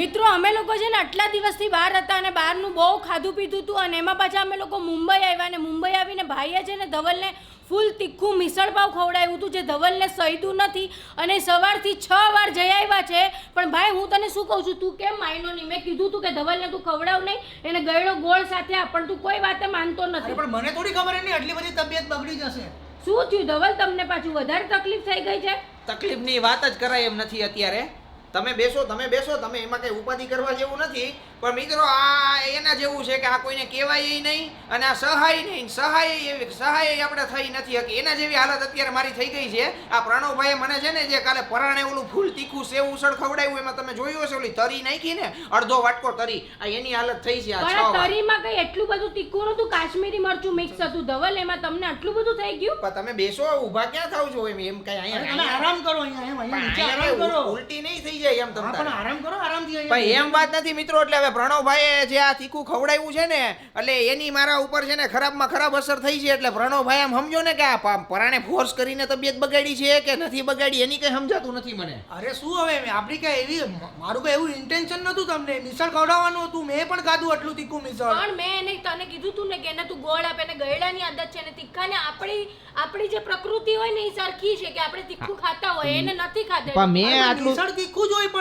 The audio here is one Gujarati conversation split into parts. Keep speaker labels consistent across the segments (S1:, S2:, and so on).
S1: મિત્રો અમે લોકો છે ને આટલા દિવસથી બહાર હતા અને બહારનું બહુ ખાધું પીધું હતું અને એમાં પાછા અમે લોકો મુંબઈ આવ્યા અને મુંબઈ આવીને ભાઈએ છે ને ધવલને ફૂલ તીખું મિસળ પાવ ખવડાવ્યું હતું જે ધવલને સહીતું નથી અને સવારથી છ વાર જઈ આવ્યા છે. પણ ભાઈ હું તને શું કહું છું? તું કેમ માયનો નહીં? મેં કીધું તું કે ધવલને તું ખવડાવ નહીં એને ગયડો ગોળ સાથે આપ પણ તું કોઈ વાતે માનતો નથી.
S2: પણ મને થોડી ખબર નહીં આટલી બધી તબિયત બગડી જશે.
S1: શું થયું? ધવલ તમને પાછું વધારે તકલીફ થઈ ગઈ છે?
S3: તકલીફની વાત જ કરાય એમ નથી અત્યારે. તમે બેસો તમે બેસો તમે એમાં કંઈ ઉપાધિ કરવા જેવું નથી પણ મિત્રો આ એના જેવું છે કે આ કોઈને કહેવાય નહીં અને આ સહાય નહીં સહાય એવી સહાય આપણે થઈ નથી હકી એના જેવી હાલત અત્યારે મારી થઈ ગઈ છે. આ પ્રણવભાઈએ મને છે ને જે કાલે પરાણે ઓલું ફૂલ તીખું સેવ ઉસળ ખવડાવ્યું એમાં તમે જોયું હશે ઓલી તરી નાખી ને? અડધો વાટકો તરી. આ એની હાલત થઈ છે આ છ
S1: તરીમાં કઈ એટલું બધું તીખું નતું કાશ્મીરી મરચું મિક્સ હતું. ધવલ એમાં તમને આટલું બધું થઈ ગયું?
S3: પણ તમે બેસો ઊભા ક્યાં થાવ છો એમ? એમ કઈ અહીંયા
S2: આરામ કરો અહીંયા એમ અહીંયા આરામ કરો.
S3: ઉલટી નહીં થઈ જાય એમ તમે
S2: પણ આરામ કરો આરામથી
S3: ભાઈ એમ વાત નથી મિત્રો એટલે હવે પ્રણવભાઈએ જે આ તીખું ખવડાવ્યું છે ને એટલે એની મારા ઉપર છે ને ખરાબમાં ખરાબ અસર થઈ છે એટલે પ્રણવભાઈ આમ સમજો ને કે આ પરાણે ફોર્સ કરીને તબિયત બગાડી છે કે નથી બગાડી એની કઈ સમજાતું નથી મને.
S2: અરે શું હવે આપણી કઈ એવી મારું કઈ એવું ઇન્ટેન્શન નતું તમને? મિસળ ખવડાવવાનું હતું મેં પણ ખાધું આટલું તીખું મિસળ.
S1: પણ મેં એને તને કીધું તું ને કે એને તું ગોળ આપે ને ગયડાની આદત છે ને તીખાને આપણી આપણી જે પ્રકૃતિ હોય ને એ સરખી છે કે આપણે તીખું ખાતા હોય એને નથી ખાતા
S3: પણ મેં આટલું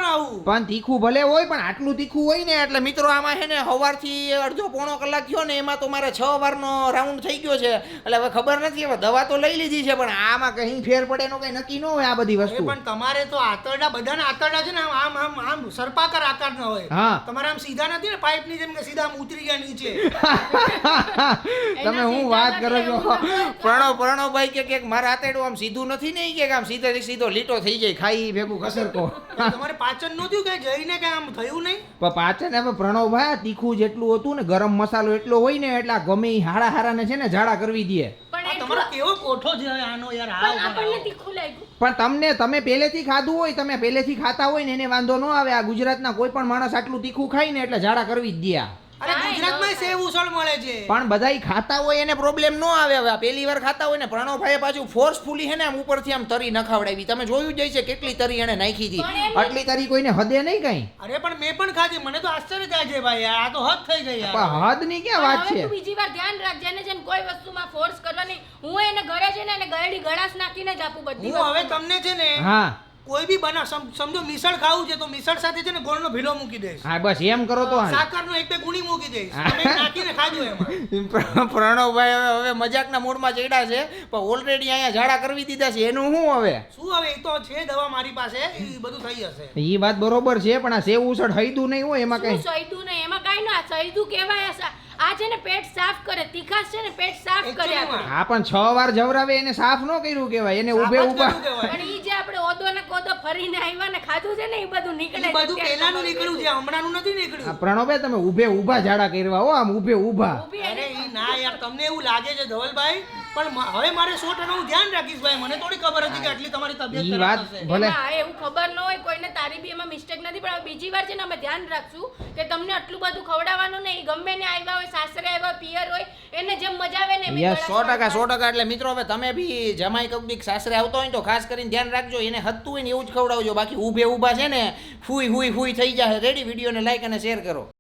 S2: આવું
S3: પણ તીખું ભલે હોય પણ આટલું તીખું હોય ને એટલે મિત્રો આમાં છે ને સવારથી અડધો પોણો કલાક થયો ને એમાં તો મારે છ વારનો રાઉન્ડ થઈ ગયો છે. એટલે હવે ખબર નથી હવે દવા તો લઈ લીધી છે પણ આમાં કંઈ ફેર પડે એનો કંઈ નક્કી ન હોય આ બધી વસ્તુ.
S2: પણ તમારે તો આંતરડા બધાના આંતરડા છે ને આમ આમ આમ આમ સર્પાકાર આકારના હોય.
S3: હા.
S2: તમારે આમ સીધા નથી ને પાઇપની જેમ કે સીધા આમ ઉતરી ગયા નીચે.
S3: તમે હું વાત કરો છો? પ્રણવ પ્રણવભાઈ કે કે મારા આતરડું આમ સીધું નથી ને કે આમ સીધે સીધો લીટો થઈ જાય ખાઈ ભેગું ઘસરકો.
S2: તમારે પાચન નહોતું કે જઈને કે આમ થયું નહીં?
S3: પણ પાચન હવે પ્રણવભાઈ તીખું જેટલું હતું ને ગરમ મસાલો એટલો હોય ને એટલે ગમે હાડા હાડા હારાને છે ને ઝાડા કરવી દે.
S1: પણ
S2: તમારો કેવો કોઠો છે આનો યાર?
S1: પણ આપણને તીખું લાગ્યું.
S3: પણ તમને તમે પહેલેથી ખાધું હોય તમે પહેલેથી ખાતા હોય ને એને વાંધો ન આવે. આ ગુજરાતના કોઈ પણ માણસ આટલું તીખું ખાય ને એટલે ઝાડા કરવી જ દે.
S2: અરે ગુજરાતમાં સેવ ઉસળ મળે છે.
S3: પણ બધાય ખાતા હોય એને પ્રોબ્લેમ ન આવે. હવે પહેલી વાર ખાતા હોય ને પ્રણવભાઈએ પાછું ફોર્સફુલી હે ને આમ ઉપરથી આમ તરી નખાવડાવી. તમે જોયું જ છે કેટલી તરી એને નાખી હતી. આટલી તરી કોઈને હદે નહીં કઈ?
S2: અરે પણ મેં પણ ખાધી. મને તો આશ્ચર્ય થાય છે ભાઈ. આ તો હદ થઈ ગઈ યાર.
S3: હદની ક્યાં વાત છે?
S1: તું બીજી વાર ધ્યાન રાખજે એને જેને ને કોઈ વસ્તુમાં ફોર્સ કરવાની હું એને ઘરે છે ને એને ગળડી ગળાસ નાખીને જ આપું બધી
S2: હું હવે તમને છે ને
S3: હા.
S2: કોઈ બી બનાવ સમજો મિસળ ખાવું છે તો મિસળ સાથે છે ને ગોળનો ભીલો મૂકી દઈશ.
S3: હા બસ એમ કરો તો.
S2: સાકરનો એક બે ગુણી મૂકી દઈશ. તમે નાખીને ખાજો એમાં.
S3: પ્રણવભાઈ હવે હવે મજાકના મૂડમાં ચડ્યા છે પણ ઓલરેડી અહીંયા ઝાડા કરવી દીધા છે. એનું શું હવે?
S2: શું હવે? એ તો છે દવા મારી પાસે એ બધું થઈ જશે
S3: એ વાત બરોબર છે પણ આ સેવ ઉસળ હૈદું નહીં હોય એમાં કઈ?
S1: સૈદું નહીં? એમાં કઈ ના સૈદું કહેવાય આ છે ને પેટ સાફ કરે તીખાશ છે ને પેટ સાફ કરે.
S3: હા પણ છ વાર જવરાવે એને સાફ ન કર્યું કેવાય એને ઉભે
S2: ઊભા કહેવાય.
S1: પણ ઈ જે આપણે ઓદો ને કોદો ફરીને આવ્યા ને ખાધું છે ને એ બધું નીકળે
S2: એ બધું પહેલાનું નીકળ્યું છે હમણાંનું નથી નીકળ્યું.
S3: પ્રણવભાઈ તમે ઊભે ઊભા ઝાડા કરવા હો આમ ઊભે
S1: ઊભા.
S2: અરે ઈ ના યાર તમને એવું લાગે છે ધવલભાઈ પણ હવે મારે સો ટકા હું ધ્યાન રાખીશ ભાઈ મને થોડી ખબર હતી કે આટલી તમારી તબિયત ખરાબ
S3: વાત ભલે.
S1: હા એવું ખબર ન હોય કોઈને તારી બી એમાં મિસ્ટેક નથી પણ બીજી વાર છે ને અમે ધ્યાન રાખશું કે તમને આટલું બધું ખવડાવવાનું નહીં ગમે ને આવ્યા પિયર હોય એને જેમ મજા આવે ને
S3: યસ સો ટકા સો ટકા. એટલે મિત્રો હવે તમે બી જમાઈ કબીક સાસરે આવતો હોય ને તો ખાસ કરીને ધ્યાન રાખજો એને હતું હોય ને એવું જ ખવડાવજો. બાકી ઊભે ઊભા છે ને ફૂઈ હુઈ ફૂઈ થઈ જાય રેડી વિડીયોને લાઈક અને શેર કરો.